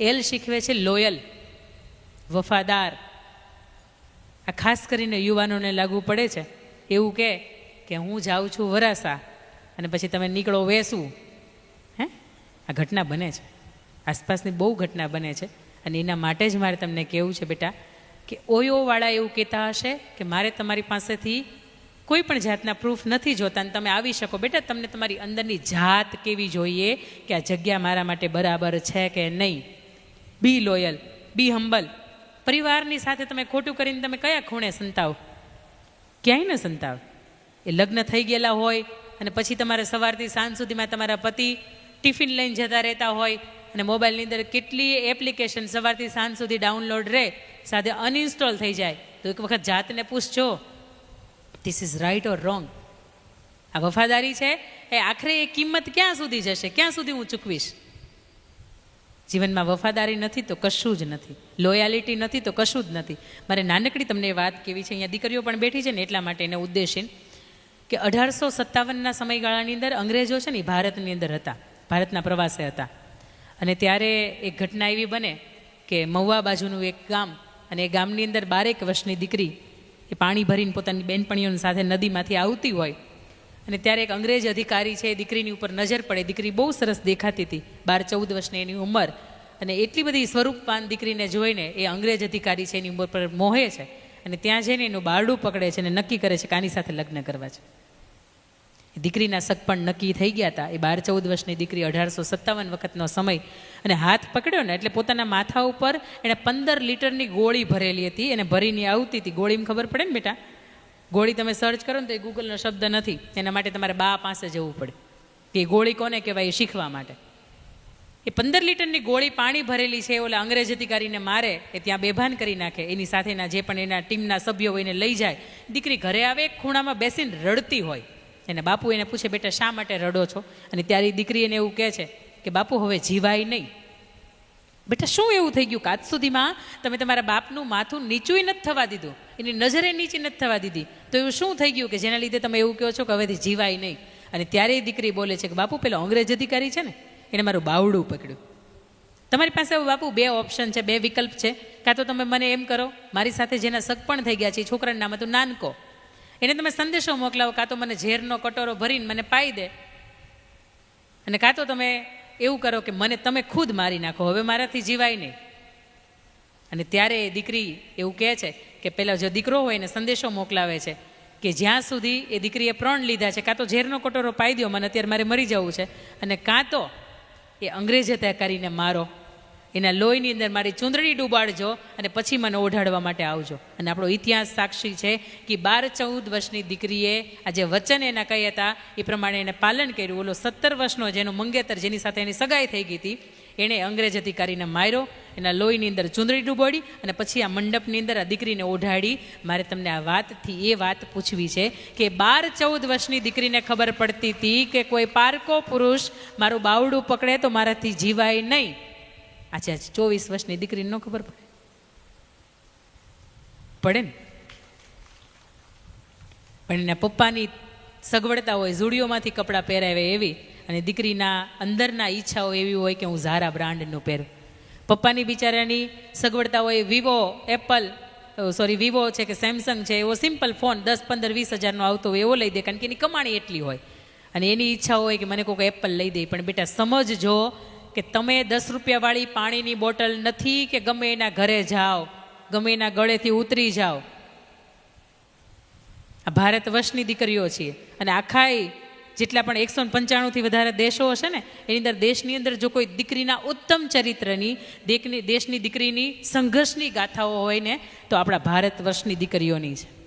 L શીખવે છે loyal, વફાદાર. આ ખાસ કરીને યુવાનોને લાગુ પડે છે. એવું કે કે હું જાઉં છું વરાસા અને પછી તમે નીકળો વેસું. હે? આ ઘટના બને છે. આસપાસની બહુ ઘટના બને છે. અને એના માટે જ મારે તમને કહેવું છે, બેટા, કે ઓયોવાળા એવું કહેતા હશે કે મારે તમારી પાસેથી કોઈ પણ જાતના પ્રૂફ નથી જોતા અને તમે આવી શકો. બેટા, તમને તમારી અંદરની જાત કેવી જોઈએ કે આ જગ્યા મારા માટે બરાબર છે કે નહીં? Be loyal, be humble. પરિવારની સાથે તમે ખોટું કરીને તમે કયા ખૂણે સંતાવ? ક્યાંય ન સંતાવ? એ લગ્ન થઈ ગયેલા હોય અને પછી તમારે સવારથી સાંજ સુધીમાં તમારા પતિ ટિફિન લઈને જતા રહેતા હોય અને મોબાઈલની અંદર કેટલી એપ્લિકેશન સવારથી સાંજ સુધી ડાઉનલોડ રહે, સાથે અનઇન્સ્ટોલ થઈ જાય, તો એક વખત જાતને પૂછજો this is right or wrong આ વફાદારી છે? એ આખરે એ કિંમત ક્યાં સુધી જશે? ક્યાં સુધી હું ચૂકવીશ? જીવનમાં વફાદારી નથી તો કશું જ નથી. લોયાલિટી નથી તો કશું જ નથી. મારે નાનકડી તમને વાત કેવી છે? અહીંયા દીકરીઓ પણ બેઠી છે ને એટલા માટે એને ઉદ્દેશીને કે અઢારસો સત્તાવનના સમયગાળાની અંદર અંગ્રેજો છે ને એ ભારતની અંદર હતા. ભારતના પ્રવાસે હતા. અને ત્યારે એક ઘટના એવી બને કે મહુવા બાજુનું એક ગામ અને એ ગામની અંદર બારેક વર્ષની દીકરી એ પાણી ભરીને પોતાની બેનપણીઓની સાથે નદીમાંથી આવતી હોય અને ત્યારે એક અંગ્રેજ અધિકારી છે દીકરીની ઉપર નજર પડે. દીકરી બહુ સરસ દેખાતી હતી. બાર ચૌદ વર્ષની એની ઉંમર. અને એટલી બધી સ્વરૂપવાન દીકરીને જોઈને એ અંગ્રેજ અધિકારી છે, એની ઉંમર પર મોહે છે. અને ત્યાં જઈને એનું બારડું પકડે છે અને નક્કી કરે છે કે આની સાથે લગ્ન કરવા છે. દીકરીના સગપણ નક્કી થઈ ગયા હતા. એ બાર ચૌદ વર્ષની દીકરી અઢારસો સત્તાવન વખતનો સમય અને હાથ પકડ્યો ને એટલે પોતાના માથા ઉપર એણે પંદર લીટરની ગોળી ભરેલી હતી. એને ભરીને આવતી હતી. ગોળીમાં ખબર પડે ને બેટા? ગોળી તમે સર્ચ કરો ને તો એ ગૂગલનો શબ્દ નથી. એના માટે તમારે બા પાસે જવું પડે. કે ગોળી કોને કહેવાય એ શીખવા માટે. એ પંદર લીટરની ગોળી પાણી ભરેલી છે ઓલા અંગ્રેજ અધિકારીને મારે, એ ત્યાં બેભાન કરી નાખે. એની સાથેના જે પણ એના ટીમના સભ્યો હોય એને લઈ જાય. દીકરી ઘરે આવે એક ખૂણામાં બેસીને રડતી હોય. એને બાપુ એને પૂછે, બેટા, શા માટે રડો છો? અને ત્યારે દીકરી એને એવું કહે છે કે, બાપુ, હવે જીવાય નહીં. બેટા, શું એવું થઈ ગયું? કે આજ સુધીમાં તમે તમારા બાપનું માથું નીચું નથી થવા દીધું. એની નજરે નીચી નથી થવા દીધી. તો એવું શું થઈ ગયું કે જેના લીધે તમે એવું કહો છો કે હવેથી જીવાય નહીં? અને ત્યારે એ દીકરી બોલે છે કે, બાપુ, પેલો અંગ્રેજ અધિકારી છે ને, એને મારું બાવડું પકડ્યું. તમારી પાસે બાપુ બે ઓપ્શન છે, બે વિકલ્પ છે. કાં તો તમે મને એમ કરો, મારી સાથે જેના શક પણ થઈ ગયા છે, એ છોકરાનું નામ હતું નાનકો. એને તમે સંદેશો મોકલાવો, કાં તો મને ઝેરનો કટોરો ભરીને મને પાઈ દે. અને કાં તો તમે એવું કરો કે મને તમે ખુદ મારી નાખો. હવે મારાથી જીવાય નહીં. અને ત્યારે એ દીકરી એવું કહે છે કે પહેલાં જો દીકરો હોય એને સંદેશો મોકલાવે છે કે જ્યાં સુધી એ દીકરીએ પ્રણ લીધા છે, કાં તો ઝેરનો કટોરો પાઈ દો મને અત્યારે મારે મરી જવું છે, અને કાં તો એ અંગ્રેજે ત્યાં કરીને મારો. એના લોહીની અંદર મારી ચૂંદડી ડૂબાડજો અને પછી મને ઓઢાડવા માટે આવજો. અને આપણો ઇતિહાસ સાક્ષી છે કે બાર ચૌદ વર્ષની દીકરીએ આ જે વચન એના કહી હતા, એ પ્રમાણે એને પાલન કર્યું. ઓલો સત્તર વર્ષનો જેનો મંગેતર જેની સાથે એની સગાઈ થઈ ગઈ હતી, એણે અંગ્રેજ અધિકારીને માર્યો, એના લોહીની અંદર ચૂંદડી ડૂબાડી અને પછી આ મંડપની અંદર આ દીકરીને ઓઢાડી. મારે તમને આ વાતથી, એ વાત પૂછવી છે કે બાર ચૌદ વર્ષની દીકરીને ખબર પડતી હતી કે કોઈ પારકો પુરુષ મારું બાવડું પકડે તો મારાથી જીવાય નહીં. આજે આજે ચોવીસ વર્ષની દીકરીને ન ખબર પડે. પડે ને? પણ એના પપ્પાની સગવડતા હોય, ઝૂડીઓમાંથી કપડાં પહેરાવે એવી અને દીકરીના અંદરના ઈચ્છાઓ એવી હોય કે હું ઝારા બ્રાન્ડનું પહેરું. પપ્પાની બિચારાની સગવડતા હોય વિવો, એપલ સોરી, વિવો છે કે સેમસંગ છે, એવો સિમ્પલ ફોન દસ, પંદર, વીસ હજારનો આવતો હોય, એવો લઈ દે કારણ કે એની કમાણી એટલી હોય. અને એની ઈચ્છા હોય કે મને કોઈ એપલ લઈ દે, પણ બેટા સમજજો કે તમે દસ રૂપિયાવાળી પાણીની બોટલ નથી કે ગમે એના ઘરે જાઓ, ગમે એના ગળેથી ઉતરી જાઓ. આ ભારત વર્ષની દીકરીઓ છીએ. અને આખાય જેટલા પણ એકસો પંચાણુંથી વધારે દેશો હશે ને, એની અંદર દેશની અંદર જો કોઈ દીકરીના ઉત્તમ ચરિત્રની દેશની દીકરીની સંઘર્ષની ગાથાઓ હોય ને, તો આપણા ભારત વર્ષની દીકરીઓની છે.